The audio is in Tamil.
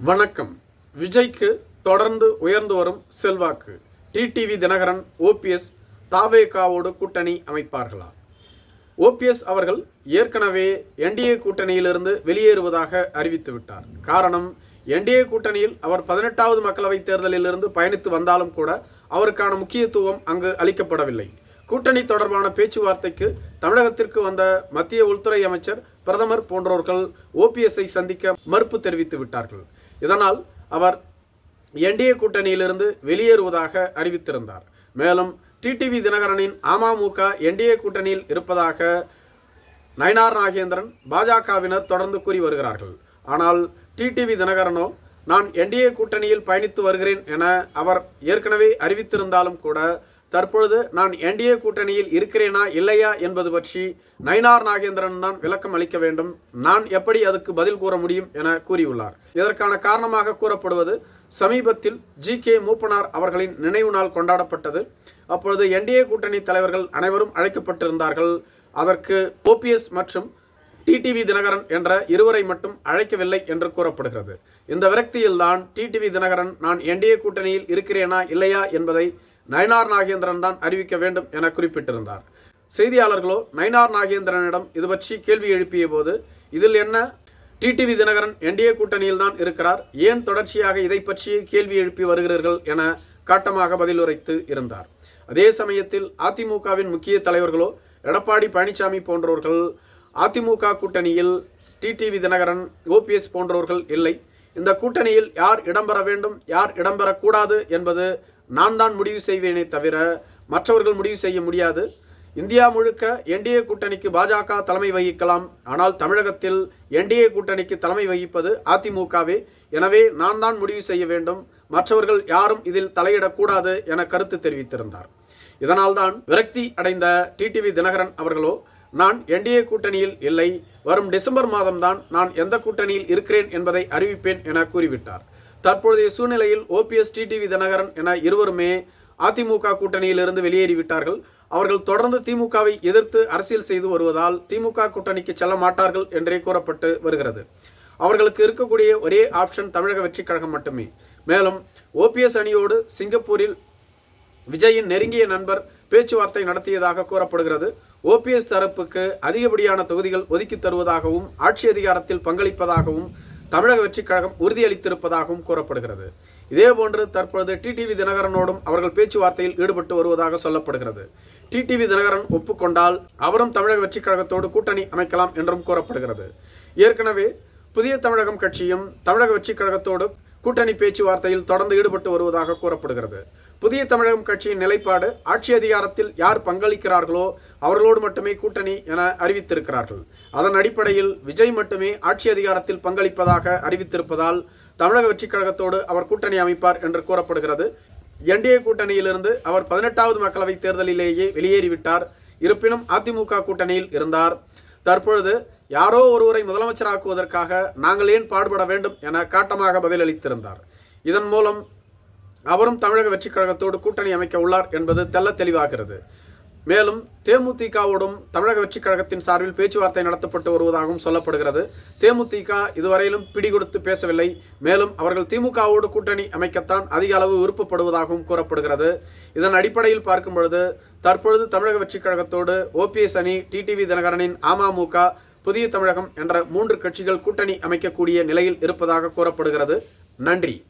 வணக்கம். விஜய்க்கு தொடர்ந்து உயர்ந்து வரும் செல்வாக்கு. டிடிவி தினகரன் ஓபிஎஸ் தாவேகாவோடு கூட்டணி அமைப்பார்களா? ஓபிஎஸ் அவர்கள் ஏற்கனவே என்டிஏ கூட்டணியிலிருந்து வெளியேறுவதாக அறிவித்து விட்டார். காரணம் என்டிஏ கூட்டணியில் அவர் பதினெட்டாவது மக்களவைத் தேர்தலிலிருந்து பயணித்து வந்தாலும் கூட அவருக்கான முக்கியத்துவம் அங்கு அளிக்கப்படவில்லை. கூட்டணி தொடர்பான பேச்சுவார்த்தைக்கு தமிழகத்திற்கு வந்த மத்திய உள்துறை அமைச்சர் பிரதமர் போன்றோர்கள் ஓபிஎஸ்ஐ சந்திக்க மறுப்பு தெரிவித்து விட்டார்கள். இதனால் அவர் என்டிஏ கூட்டணியிலிருந்து வெளியேறுவதாக அறிவித்திருந்தார். மேலும் டிடிவி தினகரனின் அமமுக என்டிஏ கூட்டணியில் இருப்பதாக நயனார் நாகேந்திரன் பாஜகவினர் தொடர்ந்து கூறி வருகிறார்கள். ஆனால் டிடிவி தினகரனோ நான் என்டிஏ கூட்டணியில் பயணித்து வருகிறேன் என அவர் ஏற்கனவே அறிவித்திருந்தாலும் கூட தற்பொழுது நான் என்டிஏ கூட்டணியில் இருக்கிறேனா இல்லையா என்பது பற்றி நயினார் நாகேந்திரன் தான் விளக்கம் அளிக்க வேண்டும். நான் எப்படி அதுக்கு பதில் கூற முடியும் என கூறியுள்ளார். இதற்கான காரணமாக கூறப்படுவது சமீபத்தில் ஜி கே மூப்பனார் அவர்களின் நினைவு நாள் கொண்டாடப்பட்டது. அப்பொழுது என்டிஏ கூட்டணி தலைவர்கள் அனைவரும் அழைக்கப்பட்டிருந்தார்கள். அதற்கு ஓபிஎஸ் மற்றும் டிடிவி தினகரன் என்ற இருவரை மட்டும் அழைக்கவில்லை என்று கூறப்படுகிறது. இந்த விரக்தியில்தான் டிடிவி தினகரன் நான் என்டிஏ கூட்டணியில் இருக்கிறேனா இல்லையா? என்பதை நயனார் நாகேந்திரன் தான் அறிவிக்க வேண்டும் என குறிப்பிட்டிருந்தார். செய்தியாளர்களோ நயனார் நாகேந்திரனிடம் இது பற்றி கேள்வி எழுப்பிய போது இதில் என்ன? டிடிவி தினகரன் என்டிஏ கூட்டணியில் தான் இருக்கிறார். ஏன் தொடர்ச்சியாக இதை பற்றி கேள்வி எழுப்பி வருகிறீர்கள் என காட்டமாக பதில் உரைத்து இருந்தார். அதே சமயத்தில் அதிமுகவின் முக்கிய தலைவர்களோ எடப்பாடி பழனிசாமி போன்றவர்கள் அதிமுக கூட்டணியில் டிடிவி தினகரன் ஓபிஎஸ் போன்றவர்கள் இல்லை. இந்த கூட்டணியில் யார் இடம்பெற வேண்டும் யார் இடம்பெறக்கூடாது என்பது நான் தான் முடிவு செய்வேனே தவிர மற்றவர்கள் முடிவு செய்ய முடியாது. இந்தியா முழுக்க என்டிஏ கூட்டணிக்கு பாஜக தலைமை வகிக்கலாம். ஆனால் தமிழகத்தில் என்டிஏ கூட்டணிக்கு தலைமை வகிப்பது அதிமுகவே. எனவே நான் தான் முடிவு செய்ய வேண்டும். மற்றவர்கள் யாரும் இதில் தலையிடக்கூடாது என கருத்து தெரிவித்திருந்தார். இதனால்தான் விரக்தி அடைந்த டிடிவி தினகரன் அவர்களோ நான் என்டிஏ கூட்டணியில் இல்லை. வரும் டிசம்பர் மாதம்தான் நான் எந்த கூட்டணியில் இருக்கிறேன் என்பதை அறிவிப்பேன் என கூறிவிட்டார். தற்பொழுதைய சூழ்நிலையில் ஓபிஎஸ் டிடிவி தினகரன் என இருவருமே அதிமுக கூட்டணியிலிருந்து வெளியேறிவிட்டார்கள். அவர்கள் தொடர்ந்து திமுகவை எதிர்த்து அரசியல் செய்து வருவதால் திமுக கூட்டணிக்கு செல்ல மாட்டார்கள் என்றே கூறப்பட்டு வருகிறது. அவர்களுக்கு இருக்கக்கூடிய ஒரே ஆப்ஷன் தமிழக வெற்றிக் கழகம் மட்டுமே. மேலும் ஓபிஎஸ் அணியோடு சிங்கப்பூரில் விஜயின் நெருங்கிய நண்பர் பேச்சுவார்த்தை நடத்தியதாக கூறப்படுகிறது. ஓபிஎஸ் தரப்புக்கு அதிகப்படியான தொகுதிகள் ஒதுக்கி தருவதாகவும் ஆட்சி அதிகாரத்தில் பங்களிப்பதாகவும் தமிழக வெற்றிக் கழகம் உறுதியளித்திருப்பதாகவும் கூறப்படுகிறது. இதேபோன்று தற்பொழுது டிடிவி தினகரனோடும் அவர்கள் பேச்சுவார்த்தையில் ஈடுபட்டு வருவதாக சொல்லப்படுகிறது. டிடிவி தினகரன் ஒப்புக்கொண்டால் அவரும் தமிழக வெற்றிக் கழகத்தோடு கூட்டணி அமைக்கலாம் என்றும் கூறப்படுகிறது. ஏற்கனவே புதிய தமிழகம் கட்சியும் தமிழக வெற்றிக் கழகத்தோடு கூட்டணி பேச்சுவார்த்தையில் தொடர்ந்து ஈடுபட்டு வருவதாக கூறப்படுகிறது. புதிய தமிழகம் கட்சியின் நிலைப்பாடு ஆட்சி அதிகாரத்தில் யார் பங்களிக்கிறார்களோ அவர்களோடு மட்டுமே கூட்டணி என அறிவித்திருக்கிறார்கள். அதன் அடிப்படையில் விஜய் மட்டுமே ஆட்சி அதிகாரத்தில் பங்களிப்பதாக அறிவித்திருப்பதால் தமிழக வெற்றிக் கழகத்தோடு அவர் கூட்டணி அமைப்பார் என்று கூறப்படுகிறது. என்டிஏ கூட்டணியிலிருந்து அவர் பதினெட்டாவது மக்களவைத் தேர்தலிலேயே வெளியேறிவிட்டார். இருப்பினும் அதிமுக கூட்டணியில் இருந்தார். தற்பொழுது யாரோ ஒருவரை முதலமைச்சராக்குவதற்காக நாங்கள் ஏன் பாடுபட வேண்டும் என காட்டமாக பதிலளித்திருந்தார். இதன் மூலம் அவரும் தமிழக வெற்றிக் கழகத்தோடு கூட்டணி அமைக்க உள்ளார் என்பது தெல்ல தெளிவாகிறது. மேலும் தேமுதிகவோடும் தமிழக வெற்றிக் கழகத்தின் சார்பில் பேச்சுவார்த்தை நடத்தப்பட்டு வருவதாகவும் சொல்லப்படுகிறது. தேமுதிக இதுவரையிலும் பிடி கொடுத்து பேசவில்லை. மேலும் அவர்கள் திமுகவோடு கூட்டணி அமைக்கத்தான் அதிக அளவு விருப்பப்படுவதாகவும் கூறப்படுகிறது. இதன் அடிப்படையில் பார்க்கும் பொழுது தற்பொழுது தமிழக வெற்றிக் கழகத்தோடு ஓபிஎஸ் அணி டிடிவி தினகரனின் அமமுக புதிய தமிழகம் என்ற மூன்று கட்சிகள் கூட்டணி அமைக்கக்கூடிய நிலையில் இருப்பதாக கூறப்படுகிறது. நன்றி.